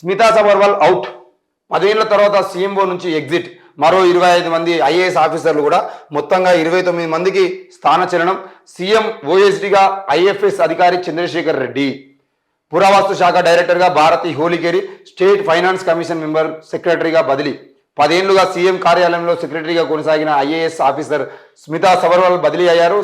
Smita Sabharwal out పదేళ్ళ తర్వాత CMO నుంచి ఎగ్జిట్ మరో ఇరవై ఐదు మంది ఐఏఎస్ ఆఫీసర్లు కూడా మొత్తంగా ఇరవై తొమ్మిది మందికి స్థానచలనం సీఎం ఓఎస్డిగా ఐఎఫ్ఎస్ అధికారి చంద్రశేఖర్ రెడ్డి. పురావస్తు శాఖ డైరెక్టర్గా Bharathi Holikeri state finance commission member సెక్రటరీగా బదిలీ. పదేళ్ళుగా సీఎం కార్యాలయంలో సెక్రటరీగా కొనసాగిన ఐఏఎస్ ఆఫీసర్ స్మితా సబర్వాల్ బదిలీ అయ్యారు.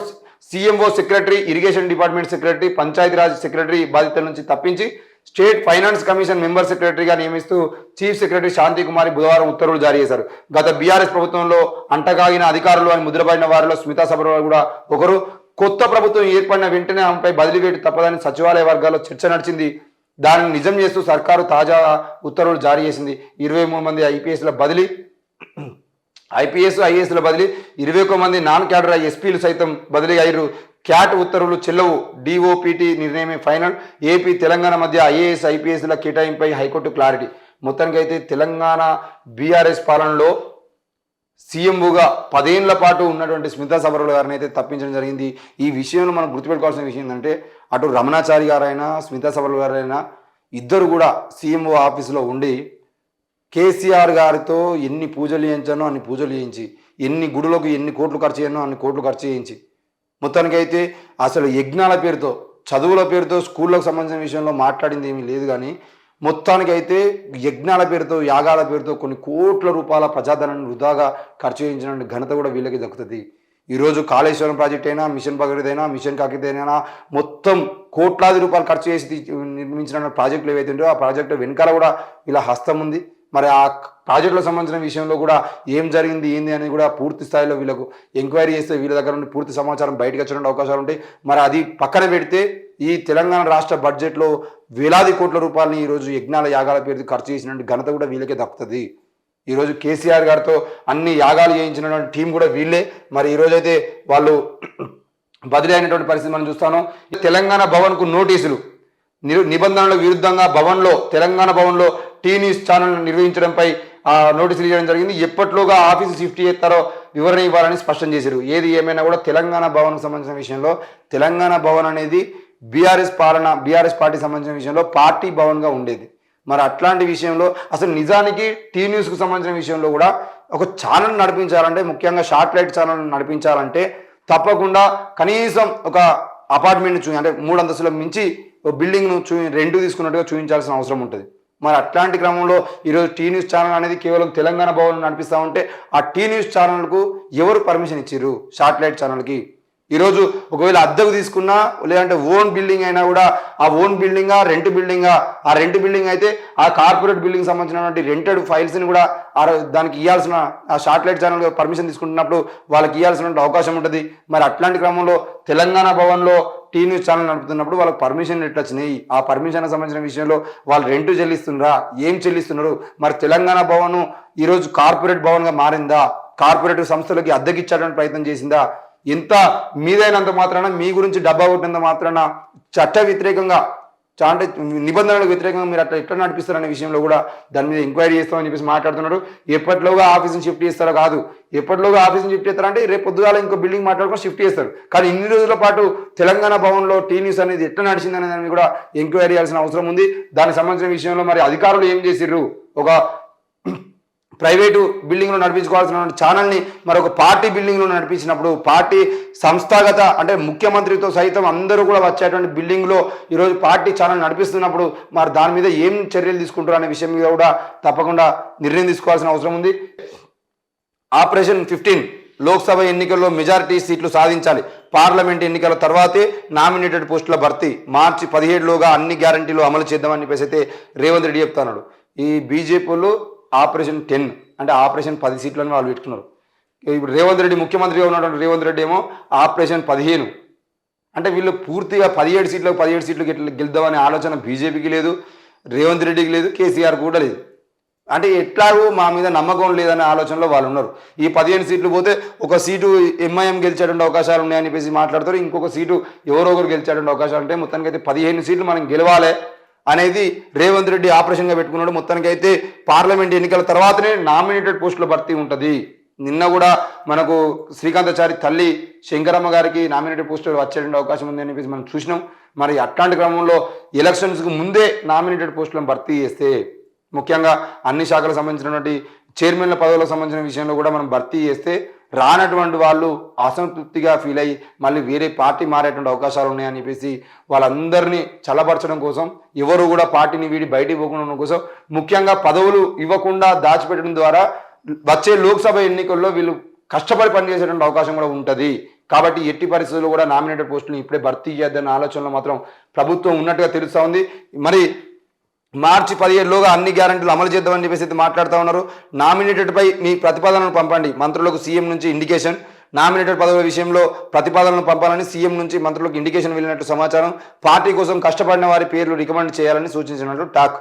CMO secretary irrigation department secretary Panchayati Raj secretary బాధ్యతల నుంచి తప్పించి స్టేట్ ఫైనాన్స్ కమిషన్ మెంబర్ సెక్రటరీగా నియమిస్తూ చీఫ్ సెక్రటరీ శాంతి కుమారి బుధవారం ఉత్తర్వులు జారీ చేశారు. గత బీఆర్ఎస్ ప్రభుత్వంలో అంటగాగిన అధికారులు అని ముద్రపడిన వారిలో స్మితా సబర్వాల్ కూడా ఒకరు. కొత్త ప్రభుత్వం ఏర్పడిన వెంటనే ఆమెపై బదిలీ వేటు తప్పదని సచివాలయ వర్గాల్లో చర్చ నడిచింది. దానిని నిజం చేస్తూ సర్కారు తాజా ఉత్తర్వులు జారీ చేసింది. ఇరవై మూడు మంది ఐపీఎస్ల బదిలీ ఐపీఎస్ ఐఏఎస్ల బదిలీ ఇరవై ఒక్క మంది నాన్ క్యాడర్ ఎస్పీలు సైతం బదిలీ అయ్యారు. క్యాట్ ఉత్తర్వులు చెల్లవు. డిఓపిటి నిర్ణయమే ఫైనల్. ఏపీ తెలంగాణ మధ్య ఐఏఎస్ ఐపీఎస్ల కేటాయింపై హైకోర్టు క్లారిటీ. మొత్తానికి అయితే తెలంగాణ బీఆర్ఎస్ పాలనలో సీఎంఓగా పదేళ్ళ పాటు ఉన్నటువంటి స్మితా సబర్వాల్ గారిని అయితే తప్పించడం జరిగింది. ఈ విషయంలో మనం గుర్తుపెట్టుకోవాల్సిన విషయం ఏంటంటే అటు రమణాచారి గారైనా స్మితా సబర్వాల్ గారైనా ఇద్దరు కూడా సీఎంఓ ఆఫీసులో ఉండి కేసీఆర్ గారితో ఎన్ని పూజలు చేయించానో అన్ని పూజలు చేయించి ఎన్ని గుడులకు ఎన్ని కోట్లు ఖర్చు చేయనో అన్ని కోట్లు ఖర్చు చేయించి మొత్తానికైతే అసలు యజ్ఞాల పేరుతో చదువుల పేరుతో స్కూళ్ళకు సంబంధించిన విషయంలో మాట్లాడింది ఏమీ లేదు కానీ మొత్తానికైతే యజ్ఞాల పేరుతో యాగాల పేరుతో కొన్ని కోట్ల రూపాయల ప్రజాధనాన్ని వృధాగా ఖర్చు చేయించిన ఘనత కూడా వీళ్ళకి దక్కుతుంది. ఈరోజు కాళేశ్వరం ప్రాజెక్ట్ అయినా మిషన్ భగీరథ మిషన్ కాకితీ మొత్తం కోట్లాది రూపాయలు ఖర్చు చేసి నిర్మించిన ప్రాజెక్టులు ఏవైతే ఉంటాయో ఆ ప్రాజెక్టు వెనకాల కూడా ఇలా హస్తం ఉంది. మరి ఆ ప్రాజెక్టులకు సంబంధించిన విషయంలో కూడా ఏం జరిగింది ఏంది అని కూడా పూర్తి స్థాయిలో వీళ్ళకు ఎంక్వైరీ చేస్తే వీళ్ళ దగ్గర నుండి పూర్తి సమాచారం బయటకు వచ్చేటువంటి అవకాశాలు ఉంటాయి. మరి అది పక్కన పెడితే ఈ తెలంగాణ రాష్ట్ర బడ్జెట్లో వేలాది కోట్ల రూపాయలని ఈరోజు యజ్ఞాల యాగాల పేరుతో ఖర్చు చేసినటువంటి ఘనత కూడా వీళ్ళకే దక్కుతుంది. ఈరోజు కేసీఆర్ గారితో అన్ని యాగాలు చేయించినటువంటి టీం కూడా వీళ్ళే. మరి ఈరోజు అయితే వాళ్ళు బదిలీ అయినటువంటి పరిస్థితి మనం చూస్తాను. తెలంగాణ భవన్కు నోటీసులు. నిరు నిబంధనల విరుద్ధంగా భవన్లో తెలంగాణ భవన్లో టీ న్యూస్ ఛానల్ నిర్వహించడంపై ఆ, నోటీసులు ఇవ్వడం జరిగింది. ఎప్పట్లోగా ఆఫీసు షిఫ్ట్ చేస్తారో వివరణ ఇవ్వాలని స్పష్టం చేశారు. ఏది ఏమైనా కూడా తెలంగాణ భవన్కు సంబంధించిన విషయంలో తెలంగాణ భవన్ అనేది బీఆర్ఎస్ పాలన బీఆర్ఎస్ పార్టీ సంబంధించిన విషయంలో పార్టీ భవన్గా ఉండేది. మరి అట్లాంటి విషయంలో అసలు నిజానికి టీ న్యూస్కు సంబంధించిన విషయంలో కూడా ఒక ఛానల్ నడిపించాలంటే ముఖ్యంగా షార్ట్ లైట్ ఛానల్ నడిపించాలంటే తప్పకుండా కనీసం ఒక అపార్ట్మెంట్ చూ అంటే మూడు అంతస్తుల మించి ఒక బిల్డింగ్ను చూ రెంట్ తీసుకున్నట్టుగా చూపించాల్సిన అవసరం ఉంటుంది. మరి అట్లాంటి క్రమంలో ఈరోజు టీ న్యూస్ ఛానల్ అనేది కేవలం తెలంగాణ భవన్ నడిపిస్తూ ఉంటే ఆ టీ న్యూస్ ఛానల్కు ఎవరు పర్మిషన్ ఇచ్చారు షార్ట్ లైట్ ఛానల్కి. ఈరోజు ఒకవేళ అద్దెకు తీసుకున్నా లేదంటే ఓన్ బిల్డింగ్ అయినా కూడా ఆ ఓన్ బిల్డింగా రెంట్ బిల్డింగా ఆ రెంట్ బిల్డింగ్ అయితే ఆ కార్పొరేట్ బిల్డింగ్ సంబంధించినటువంటి రెంటెడ్ ఫైల్స్ని కూడా ఆ దానికి ఇవ్వాల్సిన ఆ షార్ట్ ఛానల్ పర్మిషన్ తీసుకుంటున్నప్పుడు వాళ్ళకి ఇవ్వాల్సిన అవకాశం ఉంటుంది. మరి అట్లాంటి క్రమంలో తెలంగాణ భవన్లో టీ న్యూస్ ఛానల్ నడుపుతున్నప్పుడు వాళ్ళకి పర్మిషన్ ఎట్లా వచ్చినాయి? ఆ పర్మిషన్ సంబంధించిన విషయంలో వాళ్ళు రెంట్ చెల్లిస్తున్నారా ఏం చెల్లిస్తున్నారు? మరి తెలంగాణ భవన్ ఈరోజు కార్పొరేట్ భవన్గా మారిందా? కార్పొరేట్ సంస్థలకి అద్దెకిచ్చేటువంటి ప్రయత్నం చేసిందా? ఎంత మీదైనంత మాత్రాన మీ గురించి డబ్బా కొట్టినంత మాత్రాన చట్ట వ్యతిరేకంగా చా- అంటే నిబంధనలకు వ్యతిరేకంగా మీరు అట్లా ఎట్లా నడిపిస్తారనే విషయంలో కూడా దాని మీద ఎంక్వైరీ చేస్తామని చెప్పేసి మాట్లాడుతున్నారు ఎప్పటిలోగా ఆఫీస్ని షిఫ్ట్ చేస్తారో కాదు. ఎప్పటిలోగా ఆఫీస్ని షిఫ్ట్ చేస్తారంటే రేపు పొద్దుగాల ఇంకో బిల్డింగ్ మాట్లాడుకొని షిఫ్ట్ చేస్తారు. కానీ ఇన్ని రోజుల పాటు తెలంగాణ భవన్లో టీ న్యూస్ అనేది ఎట్లా నడిచింది అనే కూడా ఎంక్వైరీ చేయాల్సిన అవసరం ఉంది. దానికి సంబంధించిన విషయంలో మరి అధికారులు ఏం చేసిర్రు? ఒక ప్రైవేటు బిల్డింగ్లో నడిపించుకోవాల్సిన ఛానల్ని మరొక పార్టీ బిల్డింగ్లో నడిపించినప్పుడు పార్టీ సంస్థాగత అంటే ముఖ్యమంత్రితో సైతం అందరూ కూడా వచ్చేటువంటి బిల్డింగ్లో ఈరోజు పార్టీ ఛానల్ నడిపిస్తున్నప్పుడు మరి దాని మీద ఏం చర్యలు తీసుకుంటారు అనే విషయం మీద కూడా తప్పకుండా నిర్ణయం తీసుకోవాల్సిన అవసరం ఉంది. ఆపరేషన్ ఫిఫ్టీన్ లోక్సభ ఎన్నికల్లో మెజారిటీ సీట్లు సాధించాలి. పార్లమెంట్ ఎన్నికల తర్వాతే నామినేటెడ్ పోస్టుల భర్తీ మార్చి పదిహేడులోగా అన్ని గ్యారంటీలు అమలు చేద్దామని చెప్పేసి అయితే రేవంత్ రెడ్డి చెప్తున్నాడు. ఈ బీజేపీలో ఆపరేషన్ టెన్ అంటే ఆపరేషన్ పది సీట్లను వాళ్ళు పెట్టుకున్నారు. ఇప్పుడు రేవంత్ రెడ్డి ముఖ్యమంత్రిగా ఉన్నటువంటి రేవంత్ రెడ్డి ఏమో ఆపరేషన్ పదిహేను. అంటే వీళ్ళు పూర్తిగా పదిహేడు సీట్లకు పదిహేడు సీట్లు గెల్ గెలుద్దామనే ఆలోచన బీజేపీకి లేదు రేవంత్ రెడ్డికి లేదు కేసీఆర్ కూడా లేదు. అంటే ఎట్లాగూ మా మీద నమ్మకం లేదనే ఆలోచనలో వాళ్ళు ఉన్నారు. ఈ పదిహేను సీట్లు పోతే ఒక సీటు ఎంఐఎం గెలిచేటువంటి అవకాశాలు ఉన్నాయని చెప్పేసి మాట్లాడతారు. ఇంకొక సీటు ఎవరో ఒకరు గెలిచేటువంటి అవకాశాలు ఉంటాయి. మొత్తానికి అయితే పదిహేను సీట్లు మనం గెలవాలి. అనేది రేవంత్ రెడ్డి ఆపరేషన్గా పెట్టుకున్నాడు. మొత్తానికి అయితే పార్లమెంట్ ఎన్నికల తర్వాతనే నామినేటెడ్ పోస్టుల భర్తీ ఉంటుంది. నిన్న కూడా మనకు శ్రీకాంతాచారి తల్లి శంకరమ్మ గారికి నామినేటెడ్ పోస్టులు వచ్చేటువంటి అవకాశం ఉంది అని చెప్పేసి మనం చూసినాం. మరి అట్లాంటి క్రమంలో ఎలక్షన్స్కి ముందే నామినేటెడ్ పోస్టులను భర్తీ చేస్తే ముఖ్యంగా అన్ని శాఖలకు సంబంధించినటువంటి చైర్మన్ల పదవులకు సంబంధించిన విషయంలో కూడా మనం భర్తీ చేస్తే రానటువంటి వాళ్ళు అసంతృప్తిగా ఫీల్ అయ్యి మళ్ళీ వేరే పార్టీ మారేటువంటి అవకాశాలు ఉన్నాయని చెప్పేసి వాళ్ళందరినీ చల్లబరచడం కోసం ఎవరు కూడా పార్టీని వీడి బయటికి పోకుండా ఉండడం కోసం ముఖ్యంగా పదవులు ఇవ్వకుండా దాచిపెట్టడం ద్వారా వచ్చే లోక్సభ ఎన్నికల్లో వీళ్ళు కష్టపడి పనిచేసేటువంటి అవకాశం కూడా ఉంటుంది. కాబట్టి ఎట్టి పరిస్థితుల్లో కూడా నామినేటెడ్ పోస్టులను ఇప్పుడే భర్తీ చేద్దన్న ఆలోచనలో మాత్రం ప్రభుత్వం ఉన్నట్టుగా తెలుస్తూ ఉంది. మరి మార్చి పదిహేడులోగా అన్ని గ్యారంటీలు అమలు చేద్దామని చెప్పేసి అయితే మాట్లాడుతూ ఉన్నారు. నామినేటెడ్ పై మీ ప్రతిపాదనలు పంపండి. మంత్రులకు సీఎం నుంచి ఇండికేషన్ నామినేటెడ్ పదవుల విషయంలో ప్రతిపాదనలు పంపాలని సీఎం నుంచి మంత్రులకు ఇండికేషన్ వెళ్ళినట్టు సమాచారం. పార్టీ కోసం కష్టపడిన వారి పేర్లు రికమెండ్ చేయాలని సూచించినట్టు టాక్.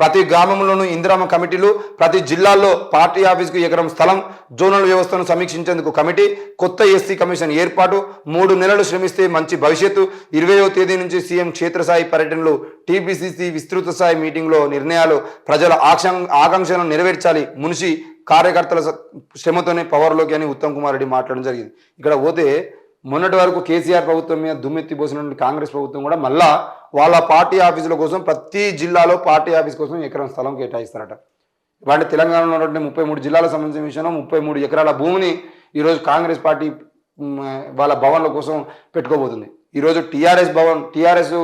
ప్రతి గ్రామంలోనూ ఇందిరామ కమిటీలు ప్రతి జిల్లాల్లో పార్టీ ఆఫీస్కు ఎకరం స్థలం జోనల్ వ్యవస్థను సమీక్షించేందుకు కమిటీ కొత్త ఎస్సీ కమిషన్ ఏర్పాటు మూడు నెలలు శ్రమిస్తే మంచి భవిష్యత్తు. ఇరవయో తేదీ నుంచి సీఎం క్షేత్రస్థాయి పర్యటనలు టీపీసీసీ విస్తృత స్థాయి మీటింగ్లో నిర్ణయాలు ప్రజల ఆకాం ఆకాంక్షలను నెరవేర్చాలి. మునిషి కార్యకర్తల శ్రమతోనే పవర్లోకి అని ఉత్తమ్ కుమార్ రెడ్డి మాట్లాడడం జరిగింది. ఇక్కడ పోతే మొన్నటి వరకు కేసీఆర్ ప్రభుత్వం మీద దుమ్మెత్తిపోసినటువంటి కాంగ్రెస్ ప్రభుత్వం కూడా మళ్ళా వాళ్ళ పార్టీ ఆఫీసుల కోసం ప్రతి జిల్లాలో పార్టీ ఆఫీస్ కోసం ఎకరం స్థలం కేటాయిస్తారట. ఇవాళ తెలంగాణలో ఉన్నటువంటి ముప్పై మూడు జిల్లాలకు సంబంధించిన విషయంలో ముప్పై మూడు ఎకరాల భూమిని ఈరోజు కాంగ్రెస్ పార్టీ వాళ్ళ భవన్ల కోసం పెట్టుకోబోతుంది. ఈరోజు టీఆర్ఎస్ భవన్ టీఆర్ఎస్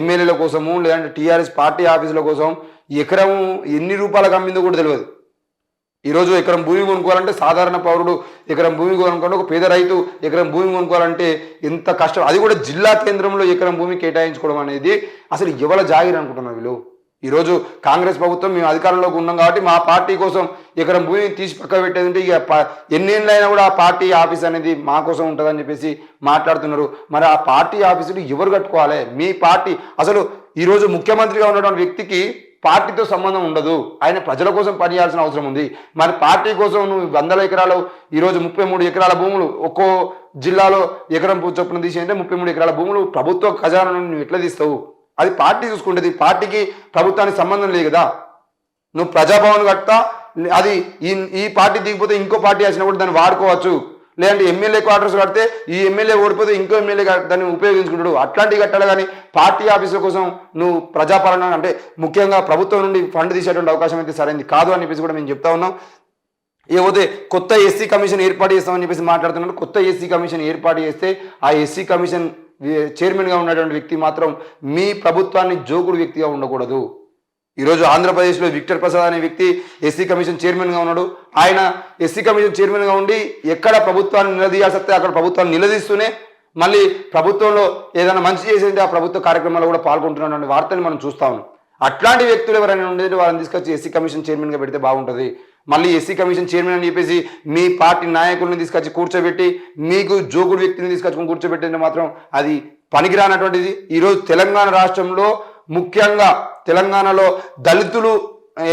ఎమ్మెల్యేల కోసము లేదంటే టీఆర్ఎస్ పార్టీ ఆఫీసుల కోసం ఎకరం ఎన్ని రూపాయలకు అమ్మిందో కూడా తెలియదు. ఈరోజు ఎకరం భూమి కొనుక్కోవాలంటే సాధారణ పౌరుడు ఎకరం భూమి కొనుక్కోవాలంటే ఒక పేద రైతు ఎకరం భూమి కొనుక్కోవాలంటే ఎంత కష్టం. అది కూడా జిల్లా కేంద్రంలో ఎకరం భూమి కేటాయించుకోవడం అనేది అసలు ఎవల జాగిరి అనుకుంటున్నారు వీళ్ళు? ఈరోజు కాంగ్రెస్ ప్రభుత్వం మేము అధికారంలోకి ఉన్నాం కాబట్టి మా పార్టీ కోసం ఎకరం భూమిని తీసి పక్క పెట్టేదంటే ఇక ప- ఎన్నేళ్ళైనా కూడా ఆ పార్టీ ఆఫీస్ అనేది మా కోసం ఉంటుందని చెప్పేసి మాట్లాడుతున్నారు. మరి ఆ పార్టీ ఆఫీసులు ఎవరు కట్టుకోవాలి? మీ పార్టీ. అసలు ఈరోజు ముఖ్యమంత్రిగా ఉన్నటువంటి వ్యక్తికి పార్టీతో సంబంధం ఉండదు. ఆయన ప్రజల కోసం పనిచేయాల్సిన అవసరం ఉంది. మరి పార్టీ కోసం నువ్వు వందల ఎకరాలు ఈరోజు ముప్పై మూడు ఎకరాల భూములు ఒక్కో జిల్లాలో ఎకరం చొప్పున తీసేయంటే ముప్పై మూడు ఎకరాల భూములు ప్రభుత్వ ఖజానా నుండి నువ్వు ఎట్లా తీస్తావు? అది పార్టీ చూసుకుంటుంది. పార్టీకి ప్రభుత్వానికి సంబంధం లేదు కదా. నువ్వు ప్రజాభవన్ కట్టా అది ఈ ఈ పార్టీ దిగిపోతే ఇంకో పార్టీ వచ్చినా కూడా దాన్ని వాడుకోవచ్చు. లేదంటే ఎమ్మెల్యే క్వార్టర్స్ కడితే ఈ ఎమ్మెల్యే ఓడిపోతే ఇంకో ఎమ్మెల్యే దాన్ని ఉపయోగించుకుంటాడు. అట్లాంటివి కట్టాలి కానీ పార్టీ ఆఫీసుల కోసం నువ్వు ప్రజాపాలన అంటే ముఖ్యంగా ప్రభుత్వం నుండి ఫండ్ తీసేటువంటి అవకాశం అయితే సరైనది కాదు అని చెప్పేసి కూడా మేము చెప్తా ఉన్నాం. ఏవైతే కొత్త ఎస్సీ కమిషన్ ఏర్పాటు చేస్తామని చెప్పేసి మాట్లాడుతున్నారు. కొత్త ఎస్సీ కమిషన్ ఏర్పాటు చేస్తే ఆ ఎస్సీ కమిషన్ చైర్మన్గా ఉన్నటువంటి వ్యక్తి మాత్రం మీ ప్రభుత్వాన్ని జోకుడు వ్యక్తిగా ఉండకూడదు. ఈరోజు ఆంధ్రప్రదేశ్లో విక్టర్ ప్రసాద్ అనే వ్యక్తి ఎస్సీ కమిషన్ చైర్మన్గా ఉన్నాడు. ఆయన ఎస్సీ కమిషన్ చైర్మన్గా ఉండి ఎక్కడ ప్రభుత్వాన్ని నిలదీయాల్సి అక్కడ ప్రభుత్వాన్ని నిలదీస్తూనే మళ్ళీ ప్రభుత్వంలో ఏదైనా మంచి చేసేది ఆ ప్రభుత్వ కార్యక్రమాల్లో కూడా పాల్గొంటున్నటువంటి వార్తని మనం చూస్తా ఉన్నాం. అట్లాంటి వ్యక్తులు ఎవరైనా ఉండేది వాళ్ళని తీసుకొచ్చి ఎస్సీ కమిషన్ చైర్మన్గా పెడితే బాగుంటుంది. మళ్ళీ ఎస్సీ కమిషన్ చైర్మన్ అని చెప్పేసి మీ పార్టీ నాయకుల్ని తీసుకొచ్చి కూర్చోబెట్టి మీకు జోగుడు వ్యక్తిని తీసుకొచ్చుకొని కూర్చోబెట్టింది మాత్రం అది పనికిరానటువంటిది. ఈరోజు తెలంగాణ రాష్ట్రంలో ముఖ్యంగా తెలంగాణలో దళితులు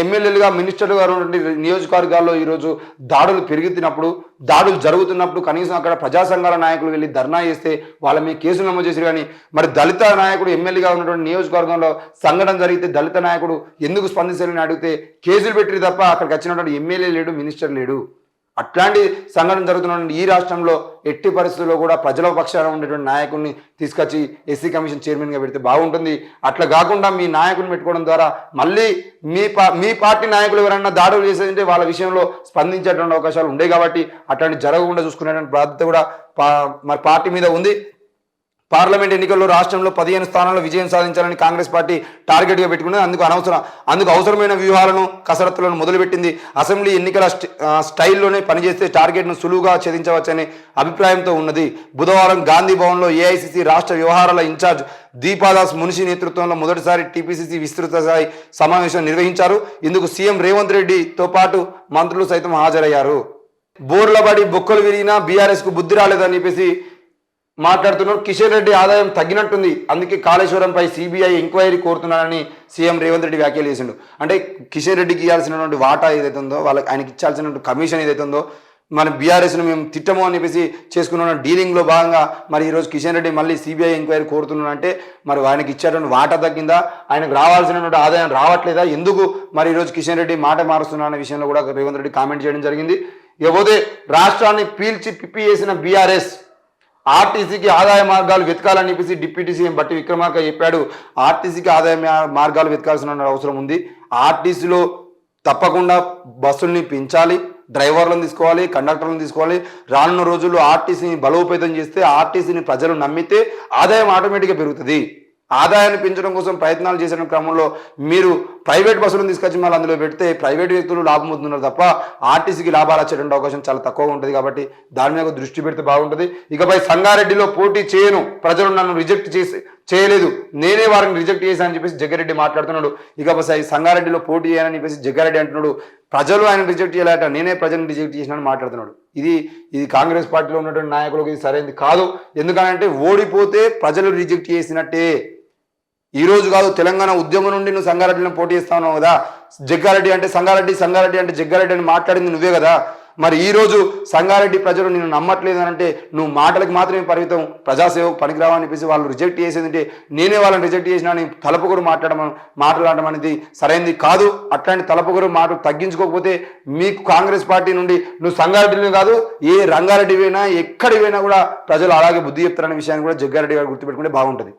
ఎమ్మెల్యేలుగా మినిస్టర్లుగా ఉన్నటువంటి నియోజకవర్గాల్లో ఈరోజు దాడులు పెరుగుతున్నప్పుడు దాడులు జరుగుతున్నప్పుడు కనీసం అక్కడ ప్రజా సంఘాల నాయకులు వెళ్ళి ధర్నా చేస్తే వాళ్ళ మీద కేసులు నమోదు చేశారు. కానీ మరి దళిత నాయకుడు ఎమ్మెల్యేగా ఉన్నటువంటి నియోజకవర్గంలో సంఘటన జరిగితే దళిత నాయకుడు ఎందుకు స్పందించాలని అడిగితే కేసులు పెట్టి తప్ప అక్కడికి వచ్చినటువంటి ఎమ్మెల్యే లేడు మినిస్టర్ లేడు. అట్లాంటి సంఘటన జరుగుతున్న ఈ రాష్ట్రంలో ఎట్టి పరిస్థితుల్లో కూడా ప్రజల పక్షాన ఉండేటువంటి నాయకుడిని తీసుకొచ్చి ఎస్సీ కమిషన్ చైర్మన్గా పెడితే బాగుంటుంది. అట్లా కాకుండా మీ నాయకుని పెట్టుకోవడం ద్వారా మళ్ళీ మీ పా మీ పార్టీ నాయకులు ఎవరైనా దాడులు చేసేదంటే వాళ్ళ విషయంలో స్పందించేటువంటి అవకాశాలు ఉండే కాబట్టి అట్లాంటి జరగకుండా చూసుకునేటువంటి బాధ్యత కూడా పా మరి పార్టీ మీద ఉంది. పార్లమెంట్ ఎన్నికల్లో రాష్ట్రంలో పదిహేను స్థానాల్లో విజయం సాధించాలని కాంగ్రెస్ పార్టీ టార్గెట్గా పెట్టుకున్నది. అందుకు అనవసరం. అందుకు అవసరమైన వ్యూహాలను కసరత్తులను మొదలుపెట్టింది. అసెంబ్లీ ఎన్నికల స్టైల్లోనే పనిచేస్తే టార్గెట్ను సులువుగా ఛేదించవచ్చనే అభిప్రాయంతో ఉన్నది. బుధవారం గాంధీ భవన్లో ఏఐసిసి రాష్ట్ర వ్యవహారాల ఇన్ఛార్జ్ దీపాదాస్ మునిషి నేతృత్వంలో మొదటిసారి టీపీసీసీ విస్తృత స్థాయి సమావేశం నిర్వహించారు. ఇందుకు సీఎం రేవంత్ రెడ్డితో పాటు మంత్రులు సైతం హాజరయ్యారు. బోర్లబడి బొక్కలు విరిగినా బీఆర్ఎస్కు బుద్ధి రాలేదని చెప్పేసి మాట్లాడుతున్నారు కిషన్ రెడ్డి ఆదాయం తగ్గినట్టుంది. అందుకే కాళేశ్వరంపై సిబిఐ ఎంక్వైరీ కోరుతున్నానని సీఎం రేవంత్ రెడ్డి వ్యాఖ్యలు చేసిండు. అంటే కిషన్ రెడ్డికి ఇవ్వాల్సినటువంటి వాటా ఏదైతే ఉందో వాళ్ళకి ఆయనకి ఇచ్చాల్సినటువంటి కమిషన్ ఏదైతే ఉందో మన బీఆర్ఎస్ను మేము తిట్టము అని చెప్పేసి చేసుకున్న డీలింగ్లో భాగంగా మరి ఈరోజు కిషన్ రెడ్డి మళ్ళీ సిబిఐ ఎంక్వైరీ కోరుతున్నానంటే మరి ఆయనకి ఇచ్చేటువంటి వాటా తగ్గిందా? ఆయనకు రావాల్సినటువంటి ఆదాయం రావట్లేదా? ఎందుకు మరి ఈరోజు కిషన్ రెడ్డి మాట మారుస్తున్నా అనే విషయంలో కూడా రేవంత్ రెడ్డి కామెంట్ చేయడం జరిగింది. ఇకపోతే రాష్ట్రాన్ని పీల్చి పిప్పి చేసిన బీఆర్ఎస్ ఆర్టీసీకి ఆదాయ మార్గాలు వెతకాలని చెప్పేసి డిప్యూటీ సీఎం బట్టి విక్రమార్క చెప్పాడు. ఆర్టీసీకి ఆదాయ మార్గాలు వెతకాల్సిన అవసరం ఉంది. ఆర్టీసీలో తప్పకుండా బస్సుల్ని పెంచాలి డ్రైవర్లను తీసుకోవాలి కండక్టర్లను తీసుకోవాలి. రానున్న రోజుల్లో ఆర్టీసీని బలోపేతం చేస్తే ఆర్టీసీని ప్రజలు నమ్మితే ఆదాయం ఆటోమేటిక్గా పెరుగుతుంది. ఆదాయాన్ని పెంచడం కోసం ప్రయత్నాలు చేసిన క్రమంలో మీరు ప్రైవేట్ బస్సులను తీసుకొచ్చి మళ్ళీ అందులో పెడితే ప్రైవేట్ వ్యక్తులు లాభం పొందుతున్నారు తప్ప ఆర్టీసీకి లాభాలు వచ్చేటువంటి అవకాశం చాలా తక్కువ ఉంటుంది కాబట్టి దాని మీద దృష్టి పెడితే బాగుంటుంది. ఇకపై సంగారెడ్డిలో పోటీ చేయను. ప్రజలు నన్ను రిజెక్ట్ చేసి చేయలేదు. నేనే వారిని రిజెక్ట్ చేశానని చెప్పేసి జగ్గారెడ్డి మాట్లాడుతున్నాడు. ఇకపై సంగారెడ్డిలో పోటీ చేయాలని చెప్పేసి జగ్గారెడ్డి అంటున్నాడు. ప్రజలు ఆయన రిజెక్ట్ చేయలేట నేనే ప్రజలను రిజెక్ట్ చేసినాను మాట్లాడుతున్నాడు. ఇది ఇది కాంగ్రెస్ పార్టీలో ఉన్నటువంటి నాయకులకు ఇది సరైనది కాదు. ఎందుకంటే ఓడిపోతే ప్రజలు రిజెక్ట్ చేసినట్టే. ఈ రోజు కాదు తెలంగాణ ఉద్యమం నుండి నువ్వు సంగారెడ్డిలో పోటీ చేస్తా కదా. జగ్గారెడ్డి అంటే సంగారెడ్డి సంగారెడ్డి అంటే జగ్గారెడ్డి అని మాట్లాడింది నువ్వే కదా. మరి ఈ రోజు సంగారెడ్డి ప్రజలు నేను నమ్మట్లేదు అని అంటే నువ్వు మాటలకు మాత్రమే పరిమితం ప్రజాసేవకు పనికిరావని చెప్పేసి వాళ్ళు రిజెక్ట్ చేసేది నేనే వాళ్ళని రిజెక్ట్ చేసినా అని తలపొగరు మాట్లాడడం మాట్లాడడం అనేది సరైనది కాదు. అట్లాంటి తలపొగరు మాట తగ్గించుకోకపోతే మీకు కాంగ్రెస్ పార్టీ నుండి నువ్వు సంగారెడ్డిని కాదు ఏ రంగారెడ్డి పోయినా ఎక్కడి పోయినా కూడా ప్రజలు అలాగే బుద్ధి చెప్తారనే విషయాన్ని కూడా జగ్గారెడ్డి గారు గుర్తుపెట్టుకుంటే బాగుంటుంది.